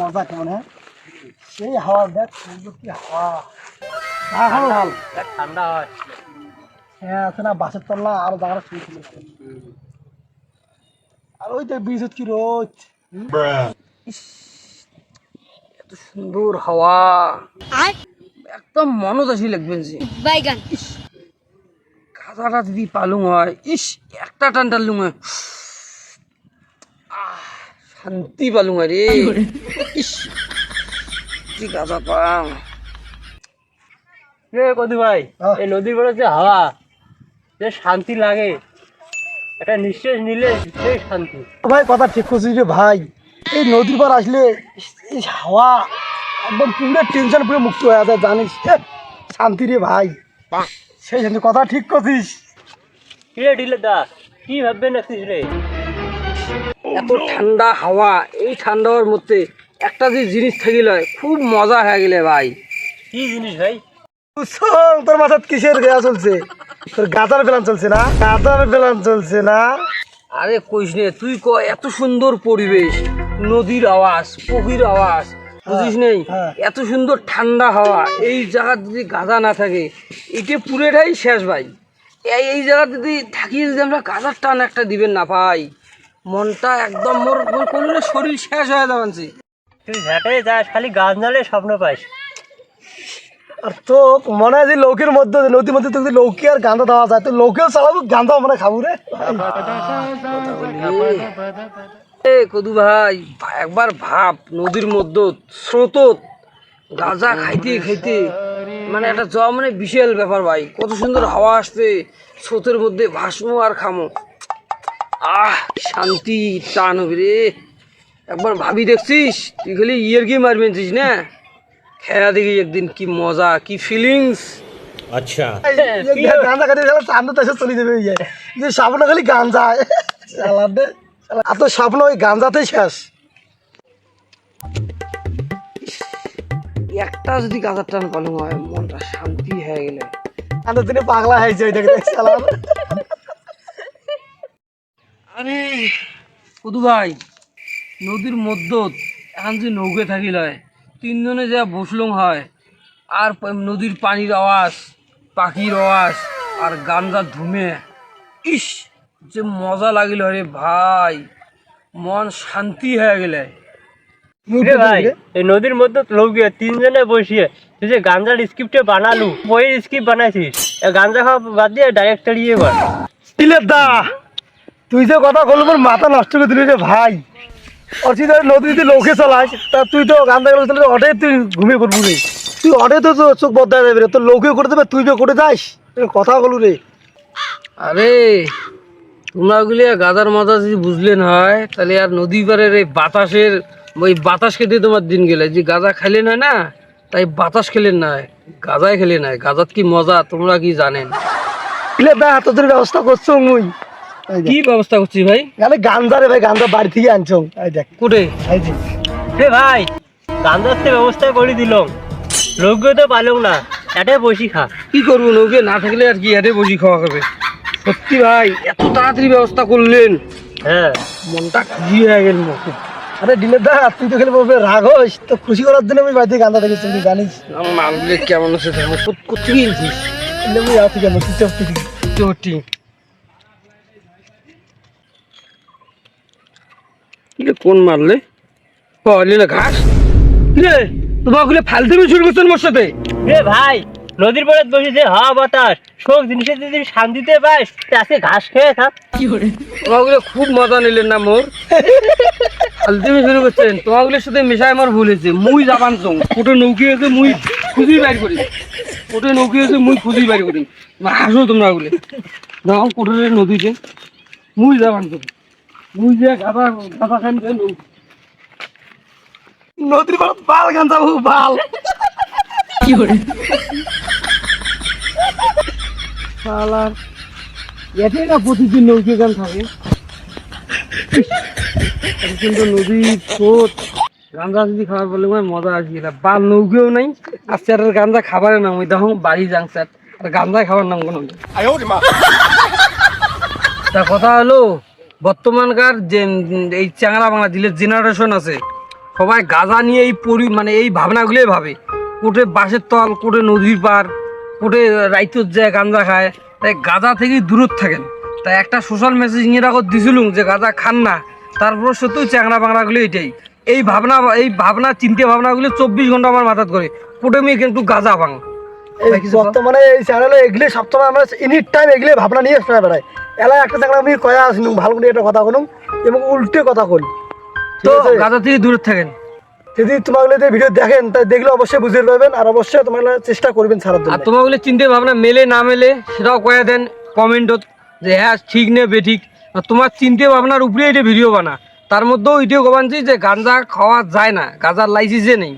মজা কেমন সেই হাওয়া দেখ হাওয়া এখন ভালো ঠান্ডা হয় হ্যাঁ আছে না আরও দাঁড়া শুয়েছিল আর ওই দেখ বীজ কি রোদ এত সুন্দর হাওয়া। একদম মনদাসী লাগবেন যে। বাইগান। খাতাটা যদি পালুং হয় ইস একটা টান টানলুং হয় শান্তি পালুং হয় রে ইস কি গাঁজা পাম রে কদু ভাই এই নদীর পাড়ে যে হাওয়া যে শান্তি লাগে একটা নিঃশ্বাস নিলে সেই শান্তি। ভাই কথা ঠিক করছিস রে ভাই এই নদীর পার আসলে এই হাওয়া একদম পুরো টেনশন পুরো মুক্ত হয়ে যায় জানিস? শান্তি রে ভাই। সেই শান্তি কথা ঠিক করছিস। কিরে দা কি ভাববে নাছিস রে? এত ঠান্ডা হাওয়া এই ঠান্ডা হওয়ার মধ্যে একটা যে জিনিস থাকিল খুব মজা হয়ে গেলে ভাই। কি জিনিস ভাই? শোন, তোর মাথাত কিসের গেয়া চলছে? তোর গাজার প্ল্যান চলছে না? গাজার প্ল্যান চলছে না? আরে কইস নে তুই ক এত সুন্দর পরিবেশ নদীর আওয়াজ পুকুর আওয়াজ বুঝিস নেই? হ্যাঁ। এত সুন্দর ঠান্ডা হাওয়া। এই জায়গা যদি গাঁদা না থাকে এটা পুরোটাই শেষ ভাই। এই এই জায়গা যদি থাকি যদি আমরা গাঁজার টান একটা দিবেন না ভাই। মনটা একদম মোর মোর করলে শরীর শেষ হয়ে যাবানছি তুই ঘাটে যাস খালি গাছ নালে স্বপ্ন পাইস আর তো মনে হয় যে লৌকের মধ্যে নদীর মধ্যে তো যদি লৌকি আর গাঁদা দেওয়া যায় তো লোকেও চালাবো গাঁদা আমরা খাব রে। এ কদু ভাই একবার ভাব নদীর মধ্যে স্রোত গাঁজা খাইতে খাইতে। মানে একটা যাওয়া মানে বিশাল ব্যাপার ভাই কত সুন্দর হাওয়া আসবে স্রোতের মধ্যে ভাসমো আর খামো। আহ শান্তি টান হবে রে। একবার ভাবি দেখছিস তুই খালি ইয়ের কি মারবেন না? খেলা দেখি একদিন কি মজা কি ফিলিংস গাঁজা খাইতে চান্দ চলে যাবে যে। স্বপ্ন খালি গাঞ্জা চালাতে এত স্বপ্ন ওই গাঞ্জাতেই শেষ। একটা যদি গাঁজার টান পালন হয় মনটা শান্তি হয়ে গেলে। আন্দর দিনে পাগলা হয়েছে ওই দেখে চালাম আরে কদু ভাই নদীর মধ্য এখন যে নৌকে থাকিল তিনজনে যা বসলং হয় আর নদীর পানির আওয়াজ পাখির আওয়াজ আর গান্দা ধুমে ইস! যে মজা লাগিল রে ভাই মন শান্তি হয়ে গেলে। ভাই এই নদীর মধ্যে লৌকিয়ে তিনজনে বসিয়ে তুই যে গাঞ্জার স্ক্রিপ্টে বানালু বইয়ের স্ক্রিপ্ট বানাইছিস গাঞ্জা খাওয়া বাদ দিয়ে ডাইরেক্ট চালিয়ে কর দিলের দা তুই যে কথা বলব মাথা নষ্ট করে দিলি রে ভাই। অচিত নদীতে লোকে চালাস তা তুই তো গান্দা গেলে তাহলে অটে তুই ঘুমিয়ে করব রে। তুই অটে তো তোর চোখ বদলা যাবে রে তোর লোকে করে দেবে তুই যে করে যাস কথা বলু রে। আরে তোমরা ওগুলি গাদার মাথা যদি বুঝলেন হয় তাহলে আর নদী পাড়ের এই বাতাসের ওই বাতাস খেতে তোমার দিন গেলে। যে গাঁজা খাইলেন হয় না তাই বাতাস খেলেন না গাঁজায় খেলে নাই গাঁজাত কি মজা তোমরা কি জানেন? দা ব্যবস্থা করছ মুই। কি ব্যবস্থা করছি ভাই? গালে গাঞ্জা রে ভাই গাঞ্জা বাড়ি থেকে আনছো। এই দেখ। কোটে? রে ভাই গাঞ্জার তো ব্যবস্থা করে দিলাম। লৌকিয়ে তো পালং না এটাই বসি খা। কি করব নৌকে না থাকলে আর কি হাটে বসি খাওয়া খাবে সত্যি ভাই এত তাড়াতাড়ি ব্যবস্থা করলেন। হ্যাঁ। মনটা খুশি হয়ে গেল আরে দিলের দা তুই তো খালি বলবে রাগ হস তো খুশি করার জন্য আমি বাড়িতে গাঞ্জা দেখেছি তুই জানিস। মালগুলো কেমন আছে কোথেকে এনেছিস এলে মুই আছি কেন তুই চুপ থেকে চটি কোন মারলে? পাওয়ালি না ঘাস? রে তোমাগুলো ফালতুমি শুরু করছেন মোর সাথে? রে ভাই নদীর পাড়ে বসে যে হাওয়া বাতাস। সব জিনিসের যদি শান্তিতে পাস আজকে ঘাস খেয়ে থাক। তোমাগুলো খুব মজা নিলেন না মোর? ফালতুমি শুরু করছেন তোমাগুলোর সাথে মেশায় আমার ভুল হয়েছে। মুই জাপান চং। কোটে নৌকি আছে মুই খুঁজি বাইর করি কোটে নৌকি আছে মুই খুঁজি বাইর করি হাসো তোমরা ওগুলো। যখন কোটে নদীতে। মুই জাপান চং। মুই যে গাদা গাদা খান নৌকি। নদীর বাল গাঞ্জা বহু বাল। শালার। এতে না প্রতিদিন নৌকে গান থাকে? সুন্দর নদীর স্রোত। গাঞ্জা যদি খাবার বলে আমার মজা আসবে না বা নৌকেও নাই আর স্যারের গাঞ্জা খাবারের নাম ওই দেখো বাড়ি যাং স্যার। আর গাঞ্জা খাবার নাম কোনো। তা কথা হলো বর্তমানকার যে এই চ্যাংরা বাংলা দিলের জেনারেশন আছে সবাই গাঁজা নিয়ে এই পরি মানে এই ভাবনাগুলোই ভাবে। কোটে বাঁশের তল কোটে নদীর পার কোটে রাইতর যায় গাঁজা খায়। তাই গাঁজা থেকেই দূরত থাকেন। তাই একটা সোশ্যাল মেসেজ নিয়ে রাখো দিছিলুম যে গাঁজা খান না। তারপর সত্যই চ্যাংরা বাংলাগুলো এটাই। এই ভাবনা এই ভাবনা চিন্তা ভাবনাগুলো চব্বিশ ঘণ্টা আমার মাথাত করে কোটে মেয়ে কিন্তু গাঁজা ভাঙ। বর্তমানে এই চ্যানেলে এগুলি সবসময় আমরা এনি টাইম এগুলি ভাবনা নিয়ে শোনা বেড়াই। এলা একটা চ্যানেল আমি কয়া আসিনু ভালো করে একটা কথা কলুম এবং উল্টে কথা কল তো গাঁজা থেকে দূরে থাকেন। যদি তোমাগুলো যে ভিডিও দেখেন তাই দেখলে অবশ্যই বুঝতে পারবেন আর অবশ্যই তোমরা চেষ্টা করবেন ছাড়ার জন্য। আর তোমাগুলো চিন্তা ভাবনা, মেলে, না মেলে, সেটাও কয়ে দেন কমেন্টত যে হ্যাঁ ঠিক নে, বেঠিক। আর তোমার চিন্তা ভাবনার উপরে এটা ভিডিও বানা। তার মধ্যেও এটাও কবানছি যে গাঁজা খাওয়া যায় না, গাঁজার লাইসেন্সে নেই।